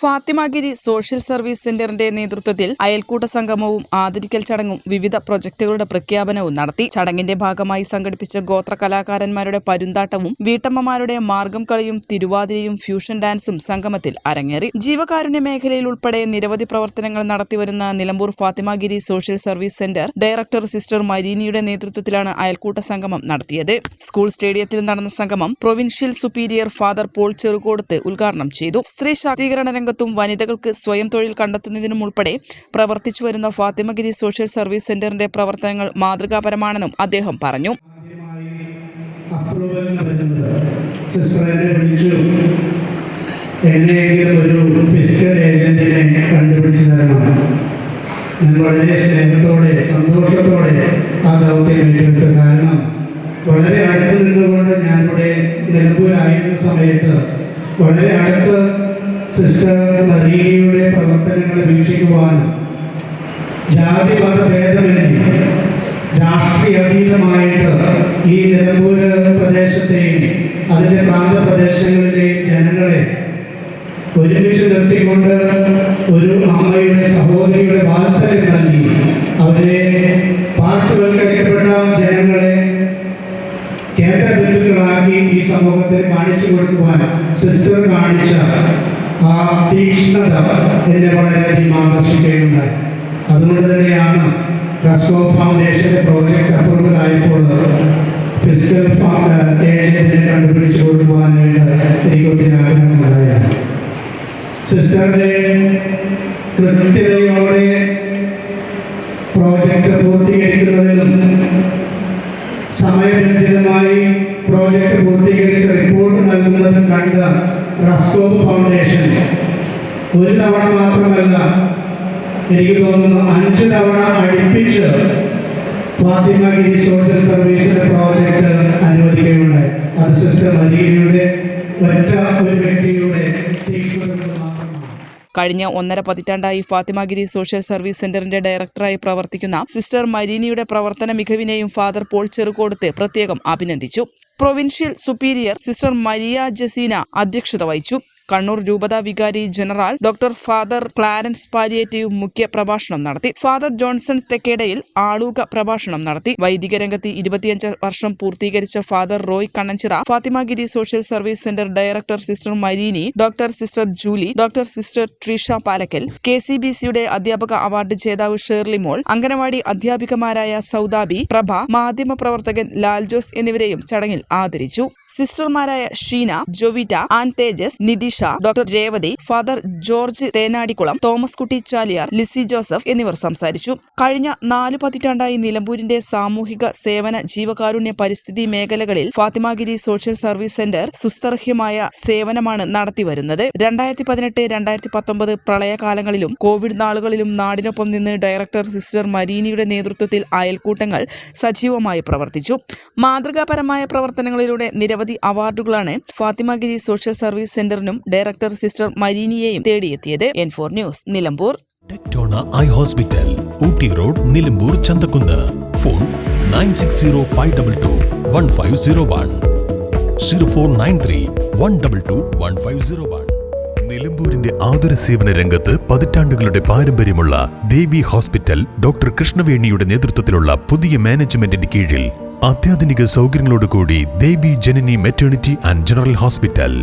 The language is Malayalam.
Fathimagiri social service സെന്ററിന്റെ നേതൃത്വത്തിൽ അയൽക്കൂട്ട സംഗമവും ആദരിക്കൽ ചടങ്ങും വിവിധ പ്രൊജക്ടുകളുടെ പ്രഖ്യാപനവും നടത്തി. ചടങ്ങിന്റെ ഭാഗമായി സംഘടിപ്പിച്ച ഗോത്ര കലാകാരന്മാരുടെ പരുന്താട്ടവും വീട്ടമ്മമാരുടെ മാർഗം കളിയും തിരുവാതിരയും ഫ്യൂഷൻ ഡാൻസും സംഗമത്തിൽ അരങ്ങേറി. ജീവകാരുണ്യ മേഖലയിൽ ഉൾപ്പെടെ നിരവധി പ്രവർത്തനങ്ങൾ നടത്തിവരുന്ന Nilambur Fathimagiri social service centre director sister മരീനിയുടെ നേതൃത്വത്തിലാണ് അയൽക്കൂട്ട സംഗമം നടത്തിയത്. സ്കൂൾ സ്റ്റേഡിയത്തിൽ നടന്ന സംഗമം provincial superior father Paul Cherukodath ഉദ്ഘാടനം ചെയ്തു. സ്ത്രീ ശാക്തീകരണ രംഗത്തും വനിതകൾക്ക് സ്വയം തൊഴിൽ കണ്ടെത്തുന്നതിനും ഉൾപ്പെടെ പ്രവർത്തിച്ചു വരുന്ന ഫാത്തിമഗിരി സോഷ്യൽ സർവീസ് സെന്ററിന്റെ പ്രവർത്തനങ്ങൾ മാതൃകാപരമാണെന്നും അദ്ദേഹം പറഞ്ഞു. വളരെ വളരെ അടുത്ത് നിന്നുകൊണ്ട് ഞാനിവിടെ നിലമ്പൂരായിരുന്ന സമയത്ത് വളരെ അടുത്ത് സിസ്റ്റർ മരീനയുടെ പ്രവർത്തനങ്ങളെ വീക്ഷിക്കുവാനും ജാതി മത ഭേദമന്യേ രാഷ്ട്രീയ അതീതമായിട്ട് ഈ നിലമ്പൂര് പ്രദേശത്തെയും അതിന്റെ പ്രാന്തപ്രദേശങ്ങളിലെയും ജനങ്ങളെ ഒരുമിച്ച് നിർത്തിക്കൊണ്ട് ഒരു അമ്മയുടെ സഹോദരിയുടെ വാത്സല്യം നൽകി. അവരെ പാർശ്വവൽക്കരിക്കപ്പെട്ട ജനങ്ങളെ കേന്ദ്ര ബിന്ദുക്കളാക്കി ഈ സമൂഹത്തെ കാണിച്ചു കൊടുക്കുവാൻ സിസ്റ്റർ കാണിച്ച ആ തീക്ഷ്ണത എന്നെ വളരെയധികം ആകർഷിക്കുകയുണ്ടായി. അതുകൊണ്ട് തന്നെയാണ് റസ്കോ ഫൗണ്ടേഷന്റെ പ്രോജക്റ്റ് അപ്രൂവൽ ആയപ്പോൾ ഫിസിക്കൽ ഏജന്റിനെ കണ്ടുപിടിച്ചു കൊടുക്കുവാനായിട്ട് എനിക്ക് ഒത്തിരി ആഗ്രഹമുണ്ടായത് സിസ്റ്ററിന്റെ കൃത്യതയോടെ പ്രോജക്റ്റ് പൂർത്തീകരിക്കുന്നതിലും സമയബന്ധിതമായി പ്രോജക്റ്റ് പൂർത്തീകരിച്ച റിപ്പോർട്ട് നൽകുന്നതും കണ്ട റസ്കോ ഫൗണ്ടേഷൻ. ഒരു തവണ മാത്രമല്ല എനിക്ക് തോന്നുന്നു അഞ്ച് തവണ അടുപ്പിച്ച് ഫാത്തിമഗിരി സോഷ്യൽ സർവീസിന്റെ പ്രോജക്റ്റ് അനുവദിക്കുകയുണ്ടായി. അത് സിസ്റ്റർ മരീനയുടെ ഒറ്റ ഒരു കഴിഞ്ഞ ഒന്നര പതിറ്റാണ്ടായി ഫാത്തിമഗിരി സോഷ്യൽ സർവീസ് സെന്ററിന്റെ ഡയറക്ടറായി പ്രവർത്തിക്കുന്ന സിസ്റ്റർ മരീനിയുടെ പ്രവർത്തന മികവിനെയും ഫാദർ പോൾ ചെറുകോടത്ത് പ്രത്യേകം അഭിനന്ദിച്ചു. Provincial superior sister Maria Jaseena അധ്യക്ഷത വഹിച്ചു. കണ്ണൂർ രൂപതാ വികാരി general doctor father Clarence palliative മുഖ്യ പ്രഭാഷണം നടത്തി. ഫാദർ ജോൺസൺ തെക്കേടയിൽ ആളൂക പ്രഭാഷണം നടത്തി. വൈദിക രംഗത്ത് ഇരുപത്തിയഞ്ച് വർഷം പൂർത്തീകരിച്ച father Roy Kannanchira Fathimagiri social service centre director sister Marini doctor sister Julie doctor sister Treesha Palackal K C B സിയുടെ അധ്യാപക അവാർഡ് ജേതാവ് ഷേർലി മോൾ അംഗനവാടി അധ്യാപികമാരായ സൗദാബി പ്രഭ മാധ്യമ പ്രവർത്തകൻ ലാൽ ജോസ് എന്നിവരെയും ചടങ്ങിൽ ആദരിച്ചു. സിസ്റ്റർമാരായ Sheena Jovita Ann Thejas Nithisha doctor Revathi father George Thenadikulam Thomas Kutty Chaliyar Lissy Joseph എന്നിവർ സംസാരിച്ചു. കഴിഞ്ഞ നാല് പതിറ്റാണ്ടായി നിലമ്പൂരിന്റെ സാമൂഹിക സേവന ജീവകാരുണ്യ പരിസ്ഥിതി മേഖലകളിൽ ഫാത്തിമാഗിരി സോഷ്യൽ സർവീസ് സെന്റർ സുസ്ഥർഹ്യമായ സേവനമാണ് നടത്തിവരുന്നത്. രണ്ടായിരത്തി പതിനെട്ട് രണ്ടായിരത്തി പത്തൊമ്പത് പ്രളയകാലങ്ങളിലും കോവിഡ് നാളുകളിലും നാടിനൊപ്പം നിന്ന് ഡയറക്ടർ സിസ്റ്റർ മരീനിയുടെ നേതൃത്വത്തിൽ അയൽക്കൂട്ടങ്ങൾ സജീവമായി പ്രവർത്തിച്ചു. മാതൃകാപരമായ പ്രവർത്തനങ്ങളിലൂടെ നിരവധി അവാർഡുകളാണ് ഫാത്തിമാഗിരി സോഷ്യൽ സർവീസ് സെന്ററിനും ഡയറക്ടർ സിസ്റ്റർ മരീനിയെയും തേടിയെത്തിയത് N four news Nilambur. Tectona eye hospital Ooty road Nilambur Chanthakunnu. Phone nine six zero five double two one five zero one. Zero four nine three one double two one five zero one. നിലമ്പൂരിന്റെ ആതുര സേവന രംഗത്ത് പതിറ്റാണ്ടുകളുടെ പാരമ്പര്യമുള്ള ദേവി ഹോസ്പിറ്റൽ ഡോക്ടർ കൃഷ്ണവേണിയുടെ നേതൃത്വത്തിലുള്ള പുതിയ മാനേജ്മെന്റിന്റെ കീഴിൽ അത്യാധുനിക സൗകര്യങ്ങളോടുകൂടി Devi Janani maternity and general hospital.